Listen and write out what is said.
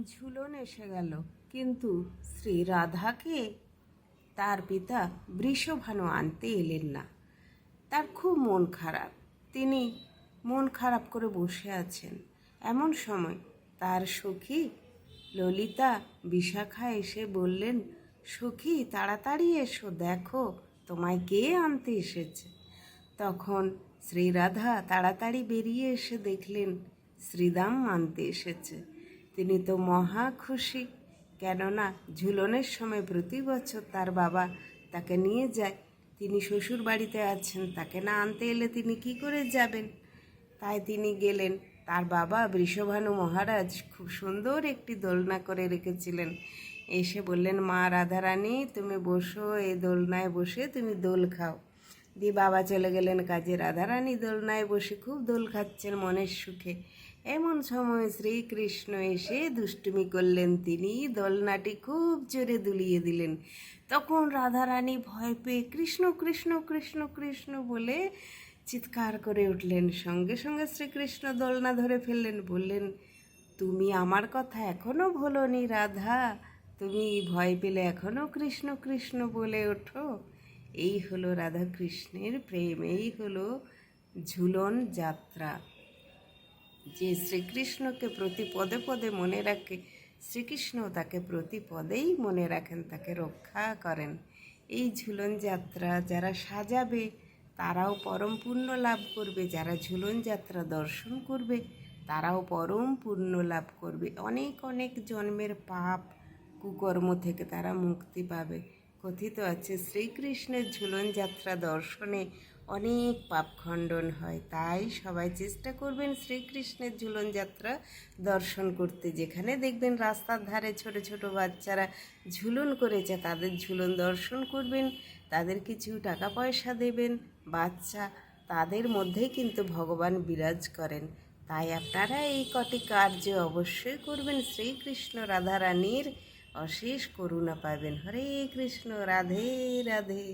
ঝুলন এসে গেল। কিন্তু শ্রী রাধাকে তার পিতা বৃষভানু আনতে এলেন না। তার খুব মন খারাপ। তিনি মন খারাপ করে বসে আছেন। এমন সময় তার সখী ললিতা বিশাখা এসে বললেন, সখী, তাড়াতাড়ি এসো, দেখো তোমায় কে আনতে এসেছে? তখন শ্রীরাধা তাড়াতাড়ি বেরিয়ে এসে দেখলেন, শ্রীদাম আনতে এসেছে। তিনি তো মহা খুশি। কেননা ঝুলনের সময় প্রতি বছর তার বাবা তাকে নিয়ে যায়। তিনি শ্বশুর বাড়িতে আছেন, তাকে না আনতে এলে তিনি কি করে যাবেন? তাই তিনি গেলেন। তার বাবা বৃষভানু মহারাজ খুব সুন্দর একটি দোলনা করে রেখেছিলেন। এসে বললেন, মা রাধারানী, তুমি বসো, এই দোলনায় বসে তুমি দোল খাও। দিয়ে বাবা চলে গেলেন কাজে। রাধারানী দোলনায় বসে খুব দোল খাচ্ছেন মনের সুখে। এমন সময় শ্রীকৃষ্ণ এসে দুষ্টুমি করলেন তিনি। দোলনাটি খুব জোরে দুলিয়ে দিলেন। তখন রাধারানী ভয় পেয়ে কৃষ্ণ কৃষ্ণ কৃষ্ণ কৃষ্ণ বলে চিৎকার করে উঠলেন। সঙ্গে সঙ্গে শ্রীকৃষ্ণ দোলনা ধরে ফেললেন। বললেন, তুমি আমার কথা এখনও ভোলনি রাধা। তুমি ভয় পেলে এখনও কৃষ্ণ কৃষ্ণ বলে ওঠো। এই হলো রাধা কৃষ্ণের প্রেম, এই হলো ঝুলন যাত্রা। যে শ্রীকৃষ্ণকে প্রতি পদে পদে মনে রাখে, শ্রীকৃষ্ণ তাকে প্রতি পদেই মনে রাখেন, তাকে রক্ষা করেন। এই ঝুলন যাত্রা যারা সাজাবে, তারাও পরম পুণ্য লাভ করবে। যারা ঝুলন যাত্রা দর্শন করবে, তারাও পরম পুণ্য লাভ করবে। অনেক অনেক জন্মের পাপ, কুকর্ম থেকে তারা মুক্তি পাবে। কথিত আছে, শ্রীকৃষ্ণের ঝুলন যাত্রা দর্শনে অনেক পাপ খণ্ডন হয়। তাই সবাই চেষ্টা করবেন শ্রীকৃষ্ণের ঝুলন যাত্রা দর্শন করতে। যেখানে দেখবেন রাস্তার ধারে ছোট ছোট বাচ্চারা ঝুলন করেছে, তাদের ঝুলন দর্শন করবেন, তাদের কিছু টাকা পয়সা দেবেন, বাচ্চা তাদের মধ্যেই কিন্তু ভগবান বিরাজ করেন। তাই আপনারা এই কটি কার্য অবশ্যই করবেন। শ্রীকৃষ্ণ রাধারানীর অশেষ করুণা পাবেন। হরে কৃষ্ণ রাধে রাধে।